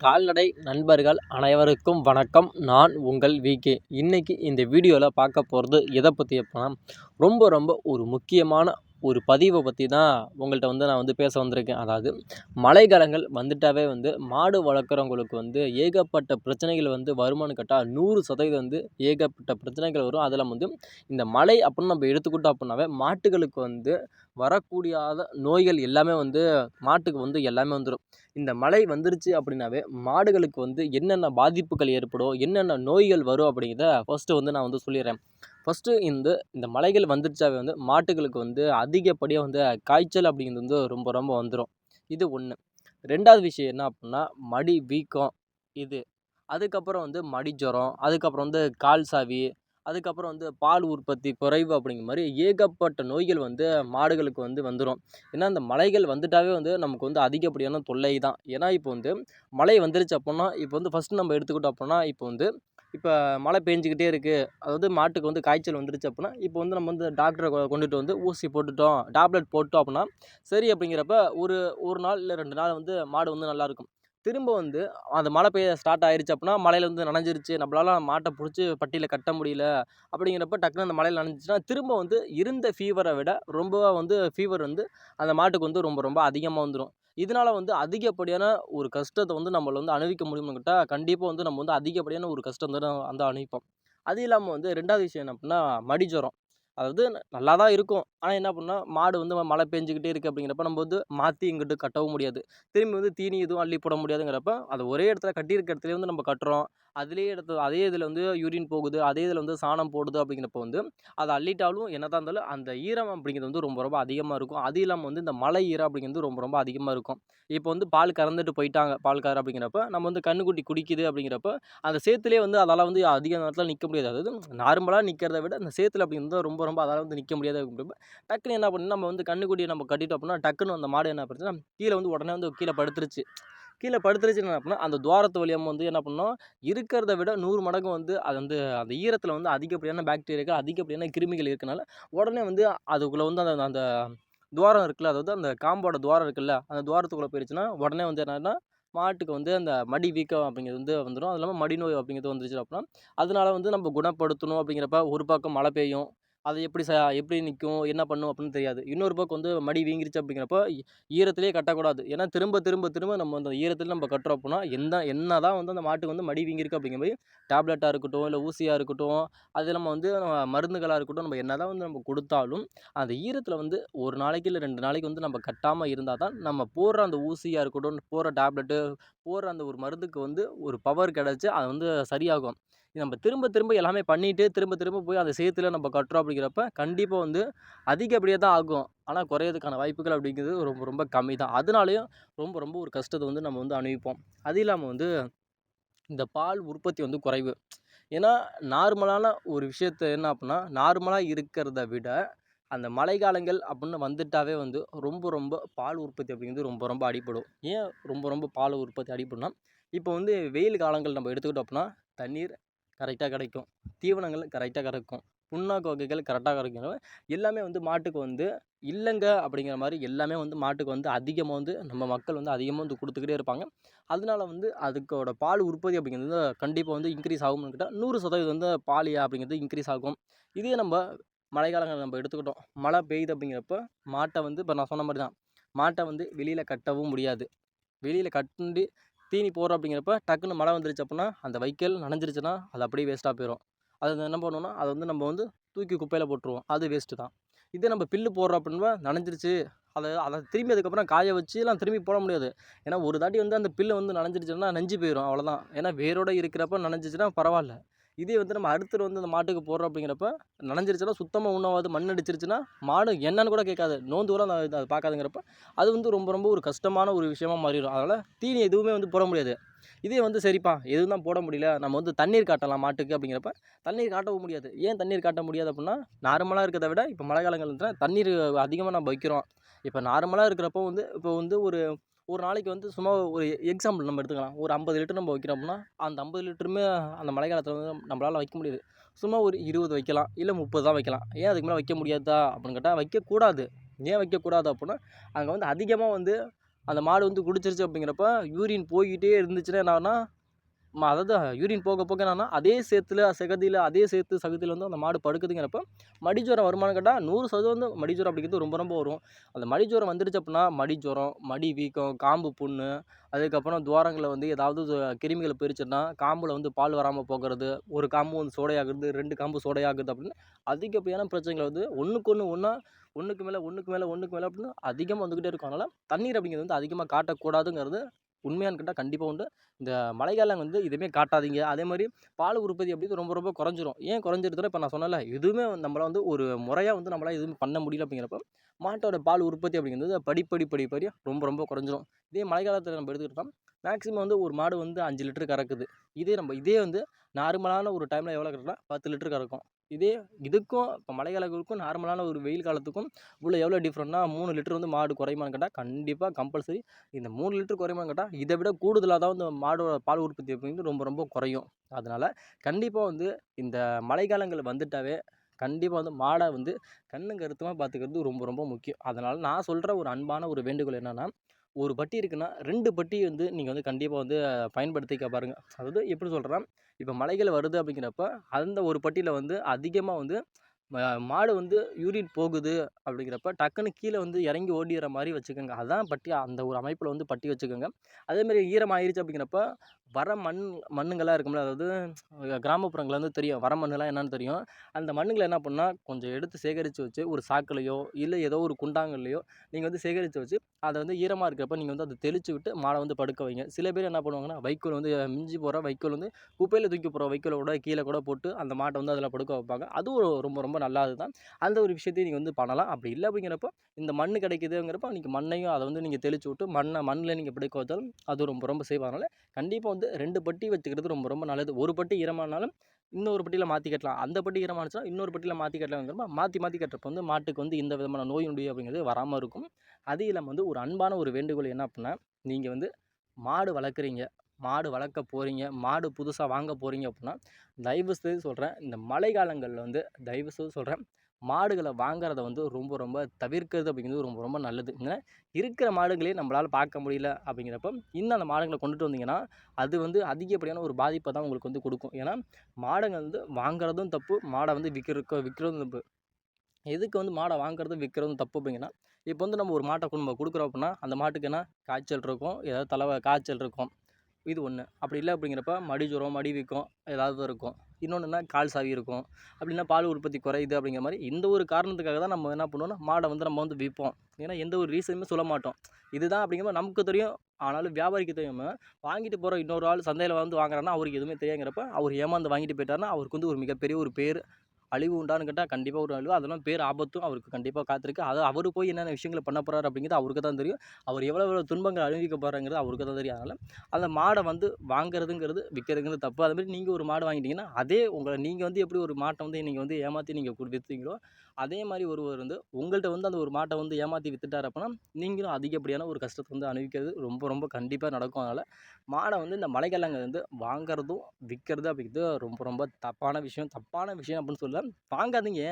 கால்நடை நண்பர்கள் அனைவருக்கும் வணக்கம். நான் உங்கள் விகே இன்றைக்கி இந்த வீடியோவில் பார்க்க போகிறது எதை பற்றி எப்போனா ரொம்ப ரொம்ப ஒரு முக்கியமான ஒரு பதிவை பற்றி தான் உங்கள்கிட்ட வந்து நான் வந்து பேச வந்திருக்கேன். அதாவது மழைக்காலங்கள் வந்துட்டாவே வந்து மாடு வளர்க்குறவங்களுக்கு வந்து ஏகப்பட்ட பிரச்சனைகள் வந்து வருமானு கேட்டால் நூறு சதவீதம் வந்து ஏகப்பட்ட பிரச்சனைகள் வரும். அதில் வந்து இந்த மழை அப்படின்னு நம்ம எடுத்துக்கிட்டோம் அப்படின்னாவே மாட்டுகளுக்கு வந்து வரக்கூடியாத நோய்கள் எல்லாமே வந்து மாட்டுக்கு வந்து எல்லாமே வந்துடும் இந்த மழை வந்துருச்சு அப்படின்னாவே மாடுகளுக்கு வந்து என்னென்ன பாதிப்புகள் ஏற்படும் என்னென்ன நோய்கள் வரும் அப்படிங்கிறத ஃபஸ்ட்டு வந்து நான் வந்து சொல்லிடுறேன். ஃபஸ்ட்டு இந்த இந்த மலைகள் வந்துடுச்சாவே வந்து மாட்டுகளுக்கு வந்து அதிகப்படியாக வந்து காய்ச்சல் அப்படிங்கிறது வந்து ரொம்ப ரொம்ப வந்துடும் இது ஒன்று ரெண்டாவது விஷயம் என்ன அப்படின்னா மடி வீக்கம். இது. அதுக்கப்புறம் வந்து மடி ஜுரம் அதுக்கப்புறம் வந்து கால் சாவி அதுக்கப்புறம் வந்து பால் உற்பத்தி குறைவு அப்படிங்கிற மாதிரி ஏகப்பட்ட நோய்கள் வந்து மாடுகளுக்கு வந்து வந்துடும் ஏன்னா இந்த மலைகள் வந்துட்டாவே வந்து நமக்கு வந்து அதிகப்படியான தொல்லை தான். ஏன்னா இப்போ வந்து மழை வந்துருச்சு அப்படின்னா இப்போ வந்து ஃபஸ்ட்டு நம்ம எடுத்துக்கிட்டோம் அப்படின்னா இப்போ வந்து இப்போ மழை பெஞ்சிக்கிட்டே இருக்குது அதாவது மாட்டுக்கு வந்து காய்ச்சல் வந்துருச்சு அப்படின்னா இப்போ வந்து நம்ம வந்து டாக்டரை கொண்டுட்டு வந்து ஊசி போட்டுட்டோம் டேப்லெட் போட்டோம் அப்படின்னா சரி அப்படிங்கிறப்ப ஒரு ஒரு நாள் இல்லை ரெண்டு நாள் வந்து மாடு வந்து நல்லாயிருக்கும் திரும்ப வந்து அந்த மழை பெய்ய ஸ்டார்ட் ஆயிடுச்சு அப்படின்னா மழையில் வந்து நனைஞ்சிருச்சு நம்மளால மாட்டை பிடிச்சி பட்டியில் கட்ட முடியல அப்படிங்கிறப்ப டக்குன்னு அந்த மழையில் நனைஞ்சிச்சுன்னா திரும்ப வந்து இருந்த ஃபீவரை விட ரொம்ப வந்து ஃபீவர் வந்து அந்த மாட்டுக்கு வந்து ரொம்ப ரொம்ப அதிகமாக வந்துடும் இதனால் வந்து அதிகப்படியான ஒரு கஷ்டத்தை வந்து நம்மளை வந்து அனுபவிக்க முடியும்னு கேட்டால் கண்டிப்பாக வந்து நம்ம வந்து அதிகப்படியான ஒரு கஷ்டம் வந்து வந்து அனுபவிப்போம். அது இல்லாமல் வந்து ரெண்டாவது விஷயம் என்ன அப்படின்னா மடிஜுரம். அதாவது நல்லா தான் இருக்கும். ஆனால் என்ன பண்ணால் மாடு வந்து மழை பெஞ்சிக்கிட்டே இருக்குது அப்படிங்கிறப்ப நம்ம வந்து மாற்றி இங்கிட்டு கட்டவும் முடியாது. திரும்பி வந்து தீனி எதுவும் அள்ளி போட முடியாதுங்கிறப்ப அது ஒரே இடத்துல கட்டியிருக்க இடத்துல வந்து நம்ம கட்டுறோம். அதுலேயே இடத்துல அதே இதில் வந்து யூரின் போகுது அதே இதில் வந்து சாணம் போடுது அப்படிங்கிறப்ப வந்து அதை அள்ளிட்டாலும் என்ன தான் இருந்தாலும் அந்த ஈரம் அப்படிங்கிறது வந்து ரொம்ப ரொம்ப அதிகமாக இருக்கும். அது இல்லாமல் வந்து இந்த மலை ஈரம் அப்படிங்கிறது ரொம்ப ரொம்ப அதிகமாக இருக்கும். இப்போ வந்து பால் கறந்துட்டு போயிட்டாங்க பால்காரர் அப்படிங்கிறப்ப நம்ம வந்து கண்ணுக்குட்டி குடிக்குது அப்படிங்கிறப்ப அந்த சேத்துலேயே வந்து அதால் வந்து அதிக நேரத்தில் நிற்க முடியாது. அதாவது நார்மலாக நிற்கிறத விட அந்த சேத்துல அப்படிங்கிறது ரொம்ப ரொம்ப அதால் வந்து நிற்க முடியாது அப்படிங்கிறப்ப டக்குன்னு என்ன பண்ணணும் நம்ம வந்து கண்ணுக்குட்டியை நம்ம கட்டிட்டோம் அப்படின்னா டக்குன்னு அந்த மாடு என்ன பண்ணுச்சுன்னா கீழே வந்து உடனே வந்து கீழே படுத்துருச்சு. கீழே படுத்துருச்சுன்னு என்ன பண்ணால் அந்த துவாரத்து வழியாக வந்து என்ன பண்ணோம்? இருக்கிறத விட நூறு மடங்கு வந்து அது வந்து அந்த ஈரத்தில் வந்து அதிகப்படியான பாக்டீரியாக்கள் அதிகப்படியான கிருமிகள் இருக்கனால உடனே வந்து அதுக்குள்ளே வந்து அந்த அந்த துவாரம் இருக்குல்ல அதாவது அந்த காம்போட துவாரம் இருக்குல்ல அந்த துவாரத்துக்குள்ளே போயிடுச்சுன்னா உடனே வந்து என்னென்னா மாட்டுக்கு வந்து அந்த மடி வீக்கம் அப்படிங்கிறது வந்து வந்துடும் அது இல்லாமல் மடி நோய் அப்படிங்கிறது வந்துருச்சு அப்படின்னா அதனால வந்து நம்ம குணப்படுத்தணும் அப்படிங்கிறப்ப ஒரு பக்கம் மழை பெய்யும் அது எப்படி ச எப்படி நிற்கும் என்ன பண்ணும் அப்படின்னு தெரியாது. இன்னொரு பக்கம் வந்து மடி வீங்கிருச்சு அப்படிங்கிறப்போ ஈரத்திலே கட்டக்கூடாது. ஏன்னா திரும்ப திரும்ப திரும்ப நம்ம அந்த ஈரத்தில் நம்ம கட்டுறோம் அப்படின்னா எந்த என்ன தான் வந்து அந்த மாட்டுக்கு வந்து மடி வீங்கிருக்கு அப்படிங்கிற மாதிரி டேப்லெட்டாக இருக்கட்டும் இல்லை ஊசியாக இருக்கட்டும் அது நம்ம வந்து மருந்துகளாக இருக்கட்டும் நம்ம என்ன தான் வந்து நம்ம கொடுத்தாலும் அந்த ஈரத்தில் வந்து ஒரு நாளைக்கு இல்லை ரெண்டு நாளைக்கு வந்து நம்ம கட்டாமல் இருந்தால் தான் நம்ம போடுற அந்த ஊசியாக இருக்கட்டும் போடுற டேப்லெட்டு போடுற அந்த ஒரு மருந்துக்கு வந்து ஒரு பவர் கிடச்சி அது வந்து சரியாகும். நம்ம திரும்ப திரும்ப எல்லாமே பண்ணிவிட்டு திரும்ப திரும்ப போய் அந்த சேத்துல நம்ம கட்டுறோம் அப்படிங்கிறப்ப கண்டிப்பாக வந்து அதிகப்படியாக தான் ஆகும். ஆனால் குறையிறதுக்கான வாய்ப்புகள் அப்படிங்கிறது ரொம்ப ரொம்ப கம்மி தான் அதனாலேயும் ரொம்ப ரொம்ப ஒரு கஷ்டத்தை வந்து நம்ம வந்து அனுபவிப்போம். அது இல்லாமல் வந்து இந்த பால் உற்பத்தி வந்து குறைவு. ஏன்னா நார்மலான ஒரு விஷயத்த என்ன அப்படின்னா நார்மலாக இருக்கிறத விட அந்த மழைக்காலங்கள் அப்படின்னு வந்துட்டாவே வந்து ரொம்ப ரொம்ப பால் உற்பத்தி அப்படிங்கிறது ரொம்ப ரொம்ப அடிப்படும் ஏன் ரொம்ப ரொம்ப பால் உற்பத்தி அடிப்படும்னா இப்போ வந்து வெயில் காலங்கள் நம்ம எடுத்துக்கிட்டோம் அப்படின்னா தண்ணீர் கரெக்டாக கிடைக்கும். தீவனங்கள் கரெக்டாக கிடைக்கும் புண்ணாக்கு வகைகள் கரெக்டாக கிடைக்கும் எல்லாமே வந்து மாட்டுக்கு வந்து இல்லைங்க அப்படிங்கிற மாதிரி எல்லாமே வந்து மாட்டுக்கு வந்து அதிகமாக வந்து நம்ம மக்கள் வந்து அதிகமாக வந்து கொடுத்துக்கிட்டே இருப்பாங்க. அதனால வந்து அதுக்கோட பால் உற்பத்தி அப்படிங்கிறது கண்டிப்பாக வந்து இன்க்ரீஸ் ஆகும்னு கேட்டால் நூறு சதவீதம் வந்து பாலியா அப்படிங்கிறது இன்க்ரீஸ் ஆகும். இதே நம்ம மழைக்காலங்கள் நம்ம எடுத்துக்கிட்டோம். மழை பெய்யுது அப்படிங்கிறப்ப மாட்டை வந்து இப்போ நான் சொன்ன மாதிரி தான் மாட்டை வந்து வெளியில் கட்டவும் முடியாது. வெளியில் கட்டுண்டு தீனி போடுறோம் அப்படிங்கிறப்ப டக்குன்னு மழை வந்துருச்சு அப்படின்னா அந்த வைக்கல் நனைஞ்சிருச்சுன்னா அது அப்படியே வேஸ்ட்டாக போயிடும் அது என்ன பண்ணுவோம்னா அதை வந்து நம்ம வந்து தூக்கி குப்பையில் போட்டுருவோம். அது வேஸ்ட்டு தான். இதே நம்ம பில்லு போடுறோம் அப்படின்னா நனைஞ்சிருச்சு. அதை அதை திரும்பி அதுக்கப்புறம் காய வச்சுலாம் திரும்பி போட முடியாது. ஏன்னா ஒரு தாட்டி வந்து அந்த பில்லு வந்து நனைஞ்சிருச்சுன்னா நஞ்சு போயிடும் அவ்வளோதான் ஏன்னா வேரோடு இருக்கிறப்ப நனைஞ்சிச்சுன்னா பரவாயில்ல. இதே வந்து நம்ம அடுத்தது வந்து அந்த மாட்டுக்கு போடுறோம் அப்படிங்கிறப்ப நனைஞ்சிருச்சுன்னா சுத்தமாக உண்ணாவது மண் அடிச்சிருச்சுன்னா மாடு என்னன்னு கூட கேட்காது. நோந்து கூட அதை அதை பார்க்காதுங்கிறப்ப அது வந்து ரொம்ப ரொம்ப ஒரு கஷ்டமான ஒரு விஷயமா மாறிடும். அதனால் தீனி எதுவுமே வந்து போட முடியாது. இதே வந்து சரிப்பா எதுவும் தான் போட முடியல. நம்ம வந்து தண்ணீர் காட்டலாம் மாட்டுக்கு அப்படிங்கிறப்ப தண்ணீர் காட்டவும் முடியாது. ஏன் தண்ணீர் காட்ட முடியாது அப்படின்னா நார்மலாக இருக்கிறத விட இப்போ மழை காலங்கள் தண்ணீர் அதிகமாக நம்ம வைக்கிறோம். இப்போ நார்மலாக இருக்கிறப்போ வந்து இப்போ வந்து ஒரு ஒரு நாளைக்கு வந்து சும்மா ஒரு எக்ஸாம்பிள் நம்ம எடுத்துக்கலாம். ஒரு ஐம்பது லிட்டர் நம்ம வைக்கிறோம் அப்படின்னா அந்த ஐம்பது லிட்டருமே அந்த மழை காலத்தில் வந்து நம்மளால் வைக்க முடியாது. சும்மா ஒரு இருபது வைக்கலாம் இல்லை முப்பது தான் வைக்கலாம். ஏன் அதுக்கு மேலே வைக்க முடியாதா? அப்படின்னு கேட்டால் வைக்கக்கூடாது. ஏன் வைக்கக்கூடாது அப்படின்னா அங்கே வந்து அதிகமாக வந்து அந்த மாடு வந்து குடிச்சிருச்சு அப்படிங்கிறப்ப யூரின் போய்கிட்டே இருந்துச்சுன்னா என்னன்னா அதாவது யூரின் போக போக என்னன்னா அதே சேத்துல செகதியில் அதே சேத்து சகதியில் வந்து அந்த மாடு படுக்குதுங்கிறப்ப மடிஜுரம் வருமானம் கேட்டால் நூறு சதவீதம் வந்து மடிஜுரம் அப்படிங்கிறது ரொம்ப ரொம்ப வரும். அந்த மடிஜுரம் வந்துருச்சு அப்படின்னா மடிஜுரம் மடி வீக்கம் காம்பு புண்ணு அதுக்கப்புறம் துவாரங்களில் வந்து ஏதாவது கிருமிகளை கிருமிகள் காம்பில் வந்து பால் வராமல் போகிறது ஒரு காம்பு வந்து சோடையாகிறது ரெண்டு காம்பு சோடையாகிறது அப்படின்னு அதிகப்படியான பிரச்சனைகள் வந்து ஒன்றுக்கு ஒன்று ஒன்றா ஒன்றுக்கு மேலே ஒன்றுக்கு மேலே ஒன்றுக்கு மேலே அப்படின்னு அதிகமாக வந்துக்கிட்டே இருக்கும். அதனால் தண்ணீர் அப்படிங்கிறது வந்து அதிகமாக காட்டக்கூடாதுங்கிறது உண்மையானு கேட்டால் கண்டிப்பாக உண்டு. இந்த மழைக்காலம் வந்து எதுவுமே காட்டாதீங்க. அதே மாதிரி பால் உற்பத்தி அப்படிங்கிறது ரொம்ப ரொம்ப குறைஞ்சிரும். ஏன் குறைஞ்சிருதுன்னா இப்போ நான் சொன்னல எதுவுமே நம்மளால் வந்து ஒரு முறையாக வந்து நம்மளால் எதுவுமே பண்ண முடியல அப்படிங்கிறப்ப மாட்டோட பால் உற்பத்தி அப்படிங்கிறது படிப்படி படிப்படி ரொம்ப ரொம்ப குறைஞ்சிரும். இதே மழைக்காலத்தில் நம்ம எடுத்துக்கிட்டோம் மேக்ஸிமம் வந்து ஒரு மாடு வந்து அஞ்சு லிட்டர் கறக்குது. இதே நம்ம இதே வந்து நார்மலான ஒரு டைமில் எவ்வளோ கறக்குனா பத்து லிட்டர் கறக்கும். இதே இதுக்கும் இப்போ மழை காலங்களுக்கும் நார்மலான ஒரு வெயில் காலத்துக்கும் இவ்வளோ எவ்வளோ டிஃப்ரெண்ட்னா மூணு லிட்டர் வந்து மாடு குறையுமான்னு கேட்டால் கண்டிப்பாக கம்பல்சரி இந்த மூணு லிட்டர் குறையுமான்னு கேட்டால் இதை விட கூடுதலாக தான் வந்து மாடோட பால் உற்பத்தி அப்படிங்கிறது ரொம்ப ரொம்ப குறையும். அதனால் கண்டிப்பாக வந்து இந்த மழைக்காலங்கள் வந்துட்டாவே கண்டிப்பாக வந்து மாடை வந்து கண்ணுங்க கருத்துமாக பார்த்துக்கிறது ரொம்ப ரொம்ப முக்கியம். அதனால் நான் சொல்கிற ஒரு அன்பான ஒரு வேண்டுகோள் என்னென்னா ஒரு பட்டி இருக்குன்னா ரெண்டு பட்டி வந்து நீங்கள் வந்து கண்டிப்பாக வந்து பயன்படுத்திக்க பாருங்கள் அதாவது எப்படி சொல்கிறேன்னா இப்போ மலைகள் வருது அப்படிங்கிறப்ப அந்த ஒரு பட்டியில் வந்து அதிகமாக வந்து மாடு வந்து யூரின் போகுது அப்படிங்கிறப்ப டக்குன்னு கீழே வந்து இறங்கி ஓடிடுற மாதிரி வச்சுக்கோங்க. அதான் பட்டி அந்த ஒரு அமைப்பில் வந்து பட்டி வச்சுக்கோங்க. அதேமாதிரி ஈரம் ஆயிடுச்சு அப்படிங்கிறப்ப வர மண் மண்ணுங்கள்லாம் இருக்கும்ல அதாவது கிராமப்புறங்களில் வந்து தெரியும். வர மண்ணுலாம் என்னன்னு தெரியும். அந்த மண்ணுங்களை என்ன பண்ணால் கொஞ்சம் எடுத்து சேகரித்து வச்சு ஒரு சாக்குலையோ இல்லை ஏதோ ஒரு குண்டாங்கல்லையோ நீங்கள் வந்து சேகரித்து வச்சு அதை வந்து ஈரமாக இருக்கிறப்ப நீங்கள் வந்து அதை தெளித்து விட்டு மாடை வந்து படுக்க வைங்க. சில பேர் என்ன பண்ணுவாங்கன்னா வைக்கோல் வந்து மிஞ்சி போகிற வைக்கோல் வந்து குப்பையில் தூக்கி போகிற வைக்கோலை கூட கீழே கூட போட்டு அந்த மாட்டை வந்து அதில் படுக்க வைப்பாங்க. அதுவும் ஒரு- ரொம்ப ரொம்ப நல்லது தான் அந்த ஒரு விஷயத்தையும் நீங்கள் வந்து பண்ணலாம். அப்படி இல்லை அப்படிங்கிறப்போ இந்த மண் கிடைக்குதுங்கிறப்ப நீங்கள் மண்ணையும் அதை வந்து நீங்கள் தெளித்து விட்டு மண்ணை மண்ணில் நீங்கள் படுக்க வச்சாலும் அது ரொம்ப ரொம்ப சேவ் அதனால் கண்டிப்பாக வந்து ரெண்டு பட்டி வச்சுக்கிறது ரொம்ப ரொம்ப நல்லது. ஒரு பட்டி ஈரமானாலும் இன்னொரு பட்டியில் மாற்றி கட்டலாம். அந்த பட்டி ஈரமானுச்சுன்னா இன்னொரு பட்டியில் மாற்றி கட்டலாங்கிறப்ப மாற்றி மாற்றி கட்டுறப்ப வந்து மாட்டுக்கு வந்து இந்த விதமான நோய் நொடி அப்படிங்கிறது வராமல் இருக்கும். அது இல்லாமல் வந்து ஒரு அன்பான ஒரு வேண்டுகோள் என்ன அப்படின்னா நீங்கள் வந்து மாடு வளர்க்குறீங்க மாடு வளர்க்க போகிறீங்க மாடு புதுசாக வாங்க போகிறீங்க அப்படின்னா தயவு செய்து சொல்கிறேன் இந்த மழை காலங்களில் வந்து தயவு செய்து சொல்கிறேன் மாடுகளை வாங்குறத வந்து ரொம்ப ரொம்ப தவிர்க்கிறது அப்படிங்கிறது ரொம்ப ரொம்ப நல்லது. ஏன்னா இருக்கிற மாடுகளே நம்மளால் பார்க்க முடியல அப்படிங்கிறப்ப இன்னும் அந்த மாடுகளை கொண்டுட்டு வந்தீங்கன்னா அது வந்து அதிகப்படியான ஒரு பாதிப்பை தான் உங்களுக்கு வந்து கொடுக்கும். ஏன்னா மாடுங்க வந்து வாங்குறதும் தப்பு மாடை வந்து விற்கிறக்க விற்கிறதும் தப்பு. எதுக்கு வந்து மாடை வாங்குறதும் விற்கிறதும் தப்பு அப்படிங்கன்னா இப்போ வந்து நம்ம ஒரு மாட்டை நம்ம கொடுக்குறோம் அப்படின்னா அந்த மாட்டுக்கு என்ன? காய்ச்சல் இருக்கும். ஏதாவது தலை காய்ச்சல் இருக்கும். இது ஒன்று அப்படி இல்லை அப்படிங்கிறப்ப மடி ஜுரம் மடி வீக்கம் ஏதாவது இருக்கும். இன்னொன்றுனா கால் சாவி இருக்கும். அப்படின்னா பால் உற்பத்தி குறையுது அப்படிங்கிற மாதிரி இந்த ஒரு காரணத்துக்காக தான் நம்ம என்ன பண்ணுவோம்னா மாடை வந்து நம்ம வந்து விற்போம் ஏன்னா எந்த ஒரு ரீசனுமே சொல்ல மாட்டோம். இதுதான் அப்படிங்கிற நமக்கு தெரியும். ஆனாலும் வியாபாரிக்கு தெரியாமல் வாங்கிட்டு போகிற இன்னொரு ஆள் சந்தையில் வந்து வாங்குறான்னா அவருக்கு எதுவுமே தெரியாங்கிறப்ப அவர் ஏமாந்து வாங்கிட்டு போயிட்டாருன்னா அவருக்கு வந்து ஒரு மிகப்பெரிய ஒரு பேர் அழிவு உண்டான்னு கேட்டால் கண்டிப்பாக ஒரு அழிவு. அதெல்லாம் பேர் ஆபத்தும் அவருக்கு கண்டிப்பாக காத்திருக்கு. அது அவர் போய் என்னென்ன விஷயங்களை பண்ண போகிறாரு அப்படிங்கிறது அவருக்கு தான் தெரியும். அவர் எவ்வளோ எவ்வளோ துன்பங்கள் அனுபவிக்க போகிறாங்கிறது அவருக்கு தான் தெரியும். அதனால் அந்த மாடை வந்து வாங்குறதுங்கிறது விற்கிறதுங்கிறது தப்பு. அதுமாதிரி நீங்கள் ஒரு மாடு வாங்கிட்டீங்கன்னா அதே உங்களை நீங்கள் வந்து எப்படி ஒரு மாட்டை வந்து நீங்கள் வந்து ஏமாற்றி நீங்கள் கொடு அதே மாதிரி ஒருவர் வந்து உங்கள்கிட்ட வந்து அந்த ஒரு மாட்டை வந்து ஏமாற்றி வித்துட்டார் அப்படின்னா நீங்களும் அதிகப்படியான ஒரு கஷ்டத்தை வந்து அனுபவிக்கிறது ரொம்ப ரொம்ப கண்டிப்பாக நடக்கும். அதனால் மாடை வந்து இந்த மலைக்காலங்கள் வந்து வாங்குறதும் விற்கிறது அப்படிங்கிறது ரொம்ப ரொம்ப தப்பான விஷயம். தப்பான விஷயம் அப்படின்னு சொல்ல வாங்காதீங்க.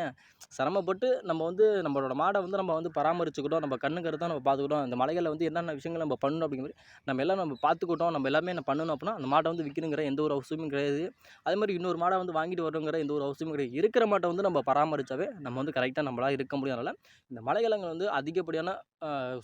சிரமப்பட்டு நம்ம வந்து நம்மளோட மாடை வந்து நம்ம வந்து பராமரிச்சுக்கிட்டோம். நம்ம கண்ணுங்கிறது தான் நம்ம பார்த்துக்கிட்டோம். இந்த மலைகளில் வந்து என்னென்ன விஷயங்கள் நம்ம பண்ணணும் அப்படிங்கிற மாதிரி நம்ம எல்லாம் நம்ம பார்த்துக்கிட்டோம். நம்ம எல்லாமே என்ன பண்ணணும் அப்படின்னா அந்த மாட்டை வந்து விற்கணுங்கிற எந்த ஒரு அவசியமும் கிடையாது. அதே மாதிரி இன்னொரு மாடை வந்து வாங்கிட்டு வரணுங்கிற எந்த ஒரு அவசியமும் கிடையாது. இருக்கிற மாட்டை வந்து நம்ம பராமரித்தாவே நம்ம வந்து கரெக்டாக நம்மளால் இருக்க முடியும் அதனால் இந்த மலைகளங்கள் வந்து அதிகப்படியான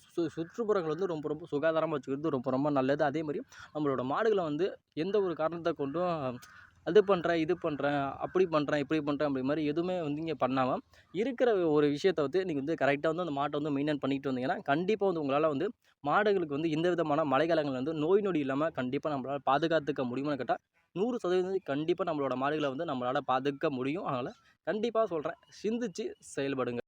சு சுற்றுப்புறங்கள் வந்து ரொம்ப ரொம்ப சுகாதாரமாக வச்சுக்கிறது ரொம்ப ரொம்ப நல்லது. அதே மாதிரி நம்மளோட மாடுகளை வந்து எந்த ஒரு காரணத்தை கொண்டும் அது பண்ணுறேன் இது பண்ணுறேன் அப்படி பண்ணுறேன் இப்படி பண்ணுறேன் அப்படி மாதிரி எதுவுமே வந்து இங்கே பண்ணாமல் இருக்கிற ஒரு விஷயத்தை வந்து நீங்கள் வந்து கரெக்டாக வந்து அந்த மாட்டை வந்து மெயின்டைன் பண்ணிக்கிட்டு வந்தீங்கன்னா கண்டிப்பாக வந்து உங்களால் வந்து மாடுகளுக்கு வந்து எந்த விதமான மழைக்காலங்கள் வந்து நோய் நொடி இல்லாமல் கண்டிப்பாக நம்மளால் பாதுகாத்துக்க முடியும்னு கேட்டால் நூறு சதவீதம் கண்டிப்பாக நம்மளோட மாடுகளை வந்து நம்மளால் பாதுகாக்க முடியும். அதனால் கண்டிப்பாக சொல்கிறேன் சிந்திச்சு செயல்படுங்க.